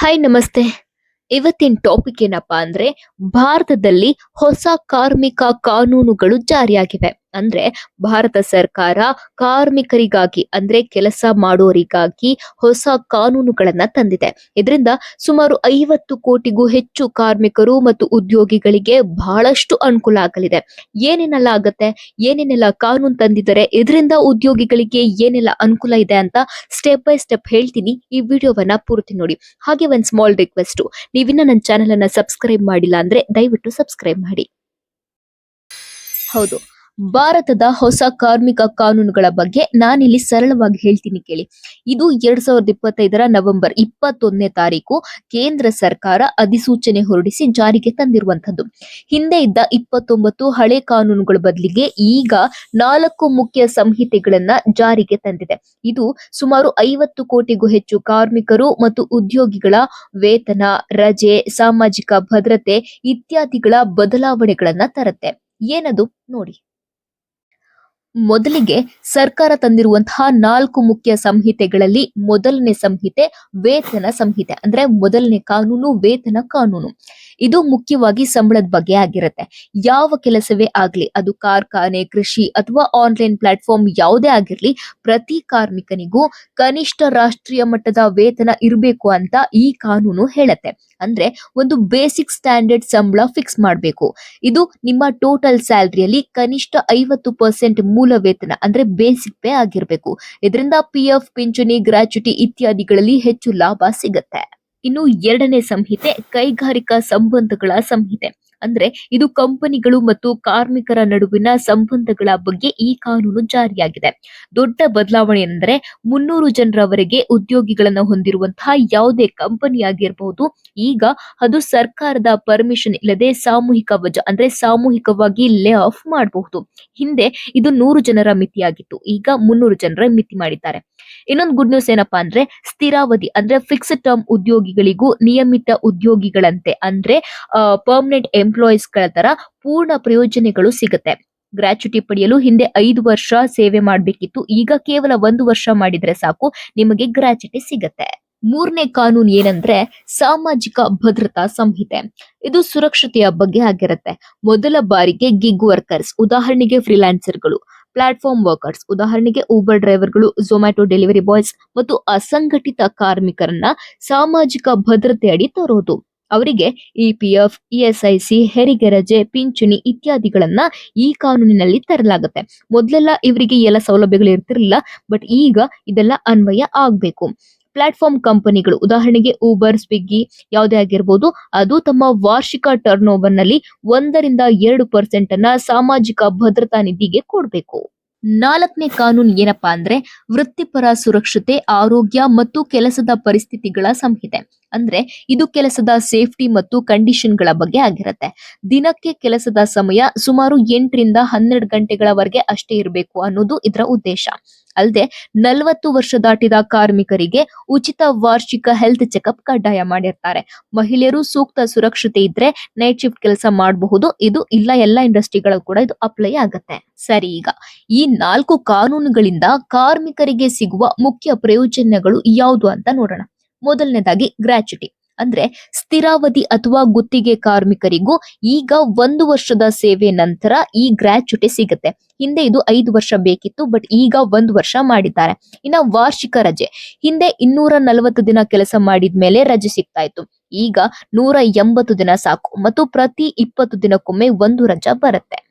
Hi ನಮಸ್ತೆ. ಇವತ್ತಿನ topic ಏನಪ್ಪಾ ಅಂದ್ರೆ ಭಾರತದಲ್ಲಿ ಹೊಸ ಕಾರ್ಮಿಕ ಕಾನೂನುಗಳು ಜಾರಿಯಾಗಿವೆ. ಅಂದ್ರೆ ಭಾರತ ಸರ್ಕಾರ ಕಾರ್ಮಿಕರಿಗಾಗಿ ಅಂದ್ರೆ ಕೆಲಸ ಮಾಡೋರಿಗಾಗಿ ಹೊಸ ಕಾನೂನುಗಳನ್ನ ತಂದಿದೆ. ಇದರಿಂದ ಸುಮಾರು ಐವತ್ತು ಕೋಟಿಗೂ ಹೆಚ್ಚು ಕಾರ್ಮಿಕರು ಮತ್ತು ಉದ್ಯೋಗಿಗಳಿಗೆ ಬಹಳಷ್ಟು ಅನುಕೂಲ ಆಗಲಿದೆ. ಏನೇನೆಲ್ಲ ಆಗತ್ತೆ? ಏನೇನೆಲ್ಲ ಕಾನೂನು ತಂದಿದ್ದಾರೆ? ಇದರಿಂದ ಉದ್ಯೋಗಿಗಳಿಗೆ ಏನೆಲ್ಲ ಅನುಕೂಲ ಇದೆ ಅಂತ ಸ್ಟೆಪ್ ಬೈ ಸ್ಟೆಪ್ ಹೇಳ್ತೀನಿ. ಈ ವಿಡಿಯೋವನ್ನ ಪೂರ್ತಿ ನೋಡಿ. ಹಾಗೆ ಒಂದ್ ಸ್ಮಾಲ್ ರಿಕ್ವೆಸ್ಟ್ ನೀವಿನ್ನ ನನ್ನ ಚಾನೆಲ್ ಅನ್ನ ಸಬ್ಸ್ಕ್ರೈಬ್ ಮಾಡಿಲ್ಲ ಅಂದ್ರೆ ದಯವಿಟ್ಟು ಸಬ್ಸ್ಕ್ರೈಬ್ ಮಾಡಿ. ಹೌದು. ಭಾರತದ ಹೊಸ ಕಾರ್ಮಿಕ ಕಾನೂನುಗಳ ಬಗ್ಗೆ ನಾನಿಲ್ಲಿ ಸರಳವಾಗಿ ಹೇಳ್ತೀನಿ ಕೇಳಿ. ಇದು ಎರಡ್ ಸಾವಿರದ ಇಪ್ಪತ್ತೈದರ ನವೆಂಬರ್ ಇಪ್ಪತ್ತೊಂದನೇ ತಾರೀಕು ಕೇಂದ್ರ ಸರ್ಕಾರ ಅಧಿಸೂಚನೆ ಹೊರಡಿಸಿ ಜಾರಿಗೆ ತಂದಿರುವಂತದ್ದು ಹಿಂದೆ ಇದ್ದ ಇಪ್ಪತ್ತೊಂಬತ್ತು ಹಳೆ ಕಾನೂನುಗಳ ಬದಲಿಗೆ ಈಗ ನಾಲ್ಕು ಮುಖ್ಯ ಸಂಹಿತೆಗಳನ್ನ ಜಾರಿಗೆ ತಂದಿದೆ. ಇದು ಸುಮಾರು ಐವತ್ತು ಕೋಟಿಗೂ ಹೆಚ್ಚು ಕಾರ್ಮಿಕರು ಮತ್ತು ಉದ್ಯೋಗಿಗಳ ವೇತನ, ರಜೆ, ಸಾಮಾಜಿಕ ಭದ್ರತೆ ಇತ್ಯಾದಿಗಳ ಬದಲಾವಣೆಗಳನ್ನ ತರುತ್ತೆ. ಏನದು? ನೋಡಿ. ಮೊದಲಿಗೆ ಸರ್ಕಾರ ತಂದಿರುವಂತಹ ನಾಲ್ಕು ಮುಖ್ಯ ಸಂಹಿತೆಗಳಲ್ಲಿ ಮೊದಲನೇ ಸಂಹಿತೆ ವೇತನ ಸಂಹಿತೆ. ಅಂದ್ರೆ ಮೊದಲನೇ ಕಾನೂನು, ವೇತನ ಕಾನೂನು. ಇದು ಮುಖ್ಯವಾಗಿ ಸಂಬಳದ ಬಗ್ಗೆ ಆಗಿರುತ್ತೆ. ಯಾವ ಕೆಲಸವೇ ಆಗ್ಲಿ, ಅದು ಕಾರ್ಖಾನೆ ಕೃಷಿ ಅಥವಾ ಆನ್ಲೈನ್ ಪ್ಲಾಟ್ಫಾರ್ಮ್ ಯಾವುದೇ ಆಗಿರ್ಲಿ, ಪ್ರತಿ ಕಾರ್ಮಿಕನಿಗೂ ಕನಿಷ್ಠ ರಾಷ್ಟ್ರೀಯ ಮಟ್ಟದ ವೇತನ ಇರಬೇಕು ಅಂತ ಈ ಕಾನೂನು ಹೇಳುತ್ತೆ. ಅಂದ್ರೆ ಒಂದು ಬೇಸಿಕ್ ಸ್ಟ್ಯಾಂಡರ್ಡ್ ಸಂಬಳ ಫಿಕ್ಸ್ ಮಾಡಬೇಕು. ಇದು ನಿಮ್ಮ ಟೋಟಲ್ ಸ್ಯಾಲರಿಯಲ್ಲಿ ಕನಿಷ್ಠ ಐವತ್ತು ಪರ್ಸೆಂಟ್ ಮೂಲ ವೇತನ, ಅಂದ್ರೆ ಬೇಸಿಕ್ ಪೇ ಆಗಿರಬೇಕು. ಇದರಿಂದ ಪಿ ಎಫ್ ಪಿಂಚಣಿ ಗ್ರಾಚ್ಯುಟಿ ಇತ್ಯಾದಿಗಳಲ್ಲಿ ಹೆಚ್ಚು ಲಾಭ ಸಿಗುತ್ತೆ. ಇನ್ನು ಎರಡನೇ ಸಂಹಿತೆ ಕೈಗಾರಿಕಾ ಸಂಬಂಧಗಳ ಸಂಹಿತೆ. ಅಂದ್ರೆ ಇದು ಕಂಪನಿಗಳು ಮತ್ತು ಕಾರ್ಮಿಕರ ನಡುವಿನ ಸಂಬಂಧಗಳ ಬಗ್ಗೆ ಈ ಕಾನೂನು ಜಾರಿಯಾಗಿದೆ. ದೊಡ್ಡ ಬದಲಾವಣೆ ಎಂದರೆ ಮುನ್ನೂರು ಜನರವರೆಗೆ ಉದ್ಯೋಗಿಗಳನ್ನು ಹೊಂದಿರುವಂತಹ ಯಾವುದೇ ಕಂಪನಿ ಆಗಿರಬಹುದು ಈಗ ಅದು ಸರ್ಕಾರದ ಪರ್ಮಿಷನ್ ಇಲ್ಲದೆ ಸಾಮೂಹಿಕ ವಜಾ ಅಂದ್ರೆ ಸಾಮೂಹಿಕವಾಗಿ ಲೇ ಆಫ್ ಮಾಡಬಹುದು. ಹಿಂದೆ ಇದು ನೂರು ಜನರ ಮಿತಿಯಾಗಿತ್ತು, ಈಗ ಮುನ್ನೂರು ಜನರ ಮಿತಿ ಮಾಡಿದ್ದಾರೆ. ಇನ್ನೊಂದು ಗುಡ್ ನ್ಯೂಸ್ ಏನಪ್ಪಾ ಅಂದ್ರೆ ಸ್ಥಿರಾವಧಿ ಅಂದ್ರೆ ಫಿಕ್ಸ್ಡ್ ಟರ್ಮ್ ಉದ್ಯೋಗಿಗಳಿಗೂ ನಿಯಮಿತ ಉದ್ಯೋಗಿಗಳಂತೆ ಅಂದ್ರೆ ಪರ್ಮನೆಂಟ್ ಎಂಪ್ಲಾಯೀಸ್ಗಳ ತರ ಪೂರ್ಣ ಪ್ರಯೋಜನಗಳು ಸಿಗುತ್ತೆ. ಗ್ರಾಚ್ಯುಟಿ ಪಡೆಯಲು ಹಿಂದೆ ಐದು ವರ್ಷ ಸೇವೆ ಮಾಡಬೇಕಿತ್ತು. ಈಗ ಕೇವಲ ಒಂದು ವರ್ಷ ಮಾಡಿದ್ರೆ ಸಾಕು, ನಿಮಗೆ ಗ್ರಾಚ್ಯುಟಿ ಸಿಗತ್ತೆ. ಮೂರನೇ ಕಾನೂನು ಏನಂದ್ರೆ ಸಾಮಾಜಿಕ ಭದ್ರತಾ ಸಂಹಿತೆ. ಇದು ಸುರಕ್ಷತೆಯ ಬಗ್ಗೆ ಆಗಿರುತ್ತೆ. ಮೊದಲ ಬಾರಿಗೆ ಗಿಗ್ ವರ್ಕರ್ಸ್ ಉದಾಹರಣೆಗೆ ಫ್ರೀಲಾನ್ಸರ್ಗಳು ಪ್ಲಾಟ್ಫಾರ್ಮ್ ವರ್ಕರ್ಸ್ ಉದಾಹರಣೆಗೆ ಊಬರ್ ಡ್ರೈವರ್ಗಳು ಝೊಮ್ಯಾಟೊ ಡೆಲಿವರಿ ಬಾಯ್ಸ್ ಮತ್ತು ಅಸಂಘಟಿತ ಕಾರ್ಮಿಕರನ್ನ ಸಾಮಾಜಿಕ ಭದ್ರತೆ ಅಡಿ ತರೋದು. ಅವರಿಗೆ ಇಪಿಎಫ್ ಇಎಸ್ಐಸಿ ಹೆರಿಗೆ ರಜೆ ಪಿಂಚಣಿ ಇತ್ಯಾದಿಗಳನ್ನ ಈ ಕಾನೂನಿನಲ್ಲಿ ತರಲಾಗುತ್ತೆ. ಮೊದಲೆಲ್ಲ ಇವರಿಗೆ ಎಲ್ಲ ಸೌಲಭ್ಯಗಳು ಇರ್ತಿರ್ಲಿಲ್ಲ, ಬಟ್ ಈಗ ಇದೆಲ್ಲ ಅನ್ವಯ ಆಗ್ಬೇಕು. ಪ್ಲಾಟ್ಫಾರ್ಮ್ ಕಂಪನಿಗಳು, ಉದಾಹರಣೆಗೆ ಊಬರ್ ಸ್ವಿಗ್ಗಿ ಯಾವುದೇ ಆಗಿರ್ಬೋದು, ಅದು ತಮ್ಮ ವಾರ್ಷಿಕ ಟರ್ನ್ ಓವರ್ನಲ್ಲಿ ಒಂದರಿಂದ ಎರಡು ಪರ್ಸೆಂಟ್ ಅನ್ನ ಸಾಮಾಜಿಕ ಭದ್ರತಾ ನಿಧಿಗೆ ಕೊಡಬೇಕು. ನಾಲ್ಕನೇ ಕಾನೂನು ಏನಪ್ಪಾ ಅಂದ್ರೆ ವೃತ್ತಿಪರ ಸುರಕ್ಷತೆ, ಆರೋಗ್ಯ ಮತ್ತು ಕೆಲಸದ ಪರಿಸ್ಥಿತಿಗಳ ಸಂಹಿತೆ. ಅಂದ್ರೆ ಇದು ಕೆಲಸದ ಸೇಫ್ಟಿ ಮತ್ತು ಕಂಡೀಷನ್ಗಳ ಬಗ್ಗೆ ಆಗಿರುತ್ತೆ. ದಿನಕ್ಕೆ ಕೆಲಸದ ಸಮಯ ಸುಮಾರು ಎಂಟರಿಂದ ಹನ್ನೆರಡು ಗಂಟೆಗಳವರೆಗೆ ಅಷ್ಟೇ ಇರಬೇಕು ಅನ್ನೋದು ಇದರ ಉದ್ದೇಶ. ಅಲ್ಲದೆ ನಲವತ್ತು ವರ್ಷ ದಾಟಿದ ಕಾರ್ಮಿಕರಿಗೆ ಉಚಿತ ವಾರ್ಷಿಕ ಹೆಲ್ತ್ ಚೆಕಪ್ ಕಡ್ಡಾಯ ಮಾಡಿರ್ತಾರೆ. ಮಹಿಳೆಯರು ಸೂಕ್ತ ಸುರಕ್ಷತೆ ಇದ್ರೆ ನೈಟ್ ಶಿಫ್ಟ್ ಕೆಲಸ ಮಾಡಬಹುದು. ಇದು ಇಲ್ಲ, ಎಲ್ಲ ಇಂಡಸ್ಟ್ರಿಗಳು ಕೂಡ ಇದು ಅಪ್ಲೈ ಆಗುತ್ತೆ. ಸರಿ ಈಗ, ಈ ನಾಲ್ಕು ಕಾನೂನುಗಳಿಂದ ಕಾರ್ಮಿಕರಿಗೆ ಸಿಗುವ ಮುಖ್ಯ ಪ್ರಯೋಜನಗಳು ಯಾವುದು ಅಂತ ನೋಡೋಣ. ಮೊದಲನೇದಾಗಿ ಗ್ರಾಚ್ಯುಟಿ. ಅಂದ್ರೆ ಸ್ಥಿರಾವಧಿ ಅಥವಾ ಗುತ್ತಿಗೆ ಕಾರ್ಮಿಕರಿಗೂ ಈಗ ಒಂದು ವರ್ಷದ ಸೇವೆ ನಂತರ ಈ ಗ್ರಾಚ್ಯುಟಿ ಸಿಗುತ್ತೆ. ಹಿಂದೆ ಇದು ಐದು ವರ್ಷ ಬೇಕಿತ್ತು, ಬಟ್ ಈಗ ಒಂದು ವರ್ಷ ಮಾಡಿದ್ದಾರೆ. ಇನ್ನ ವಾರ್ಷಿಕ ರಜೆ. ಹಿಂದೆ ಇನ್ನೂರ ನಲವತ್ತು ದಿನ ಕೆಲಸ ಮಾಡಿದ್ಮೇಲೆ ರಜೆ ಸಿಗ್ತಾ ಇತ್ತು ಈಗ ನೂರ ಎಂಬತ್ತು ದಿನ ಸಾಕು. ಮತ್ತು ಪ್ರತಿ ಇಪ್ಪತ್ತು ದಿನಕ್ಕೊಮ್ಮೆ ಒಂದು ರಜಾ ಬರುತ್ತೆ.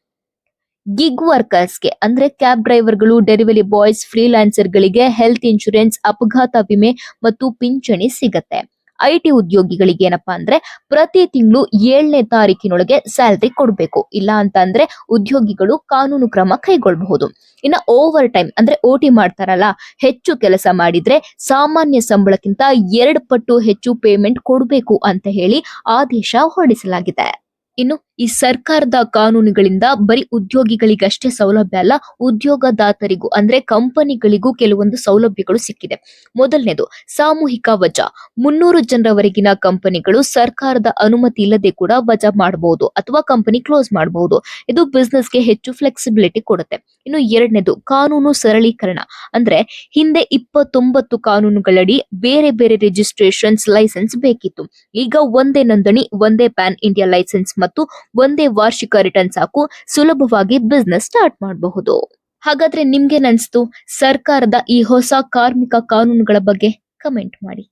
ಗಿಗ್ ವರ್ಕರ್ಸ್ಗೆ ಅಂದ್ರೆ ಕ್ಯಾಬ್ ಡ್ರೈವರ್ಗಳು ಡೆಲಿವರಿ ಬಾಯ್ಸ್ ಫ್ರೀಲಾನ್ಸರ್ಗಳಿಗೆ ಹೆಲ್ತ್ ಇನ್ಶೂರೆನ್ಸ್ ಅಪಘಾತ ವಿಮೆ ಮತ್ತು ಪಿಂಚಣಿ ಸಿಗತ್ತೆ. ಐಟಿ ಉದ್ಯೋಗಿಗಳಿಗೆ ಏನಪ್ಪಾ ಅಂದ್ರೆ ಪ್ರತಿ ತಿಂಗಳು ಏಳನೇ ತಾರೀಕಿನೊಳಗೆ ಸ್ಯಾಲ್ರಿ ಕೊಡಬೇಕು. ಇಲ್ಲ ಅಂತ ಅಂದ್ರೆ ಉದ್ಯೋಗಿಗಳು ಕಾನೂನು ಕ್ರಮ ಕೈಗೊಳ್ಳಬಹುದು ಇನ್ನ ಓವರ್ ಟೈಮ್ ಅಂದ್ರೆ ಓಟಿ ಮಾಡ್ತಾರಲ್ಲ, ಹೆಚ್ಚು ಕೆಲಸ ಮಾಡಿದ್ರೆ ಸಾಮಾನ್ಯ ಸಂಬಳಕ್ಕಿಂತ ಎರಡು ಪಟ್ಟು ಹೆಚ್ಚು ಪೇಮೆಂಟ್ ಕೊಡಬೇಕು ಅಂತ ಹೇಳಿ ಆದೇಶ ಹೊರಡಿಸಲಾಗಿದೆ. ಇನ್ನು ಈ ಸರ್ಕಾರದ ಕಾನೂನುಗಳಿಂದ ಬರೀ ಉದ್ಯೋಗಿಗಳಿಗಷ್ಟೇ ಸೌಲಭ್ಯ ಅಲ್ಲ, ಉದ್ಯೋಗದಾತರಿಗೂ ಅಂದ್ರೆ ಕಂಪನಿಗಳಿಗೂ ಕೆಲವೊಂದು ಸೌಲಭ್ಯಗಳು ಸಿಕ್ಕಿದೆ. ಮೊದಲನೇದು, ಸಾಮೂಹಿಕ ವಜಾ. ಮುನ್ನೂರು ಜನರವರೆಗಿನ ಕಂಪನಿಗಳು ಸರ್ಕಾರದ ಅನುಮತಿ ಇಲ್ಲದೆ ಕೂಡ ವಜಾ ಮಾಡಬಹುದು ಅಥವಾ ಕಂಪನಿ ಕ್ಲೋಸ್ ಮಾಡಬಹುದು ಇದು ಬಿಸ್ನೆಸ್ಗೆ ಹೆಚ್ಚು ಫ್ಲೆಕ್ಸಿಬಿಲಿಟಿ ಕೊಡುತ್ತೆ. ಇನ್ನು ಎರಡನೇದು, ಕಾನೂನು ಸರಳೀಕರಣ. ಅಂದ್ರೆ ಹಿಂದೆ ಇಪ್ಪತ್ತೊಂಬತ್ತು ಕಾನೂನುಗಳಡಿ ಬೇರೆ ಬೇರೆ ರಿಜಿಸ್ಟ್ರೇಷನ್ಸ್ ಲೈಸೆನ್ಸ್ ಬೇಕಿತ್ತು. ಈಗ ಒಂದೇ ನೋಂದಣಿ, ಒಂದೇ ಪ್ಯಾನ್ ಇಂಡಿಯಾ ಲೈಸೆನ್ಸ್ ಮತ್ತು ಒಂದೇ ವಾರ್ಷಿಕ ರಿಟರ್ನ್ ಸಾಕು, ಸುಲಭವಾಗಿ ಬಿಸ್ನೆಸ್ ಸ್ಟಾರ್ಟ್ ಮಾಡಬಹುದು. ಹಾಗಾದ್ರೆ ನಿಮ್ಗೆ ನನ್ಸ್ತು, ಸರ್ಕಾರದ ಈ ಹೊಸ ಕಾರ್ಮಿಕ ಕಾನೂನುಗಳ ಬಗ್ಗೆ ಕಮೆಂಟ್ ಮಾಡಿ.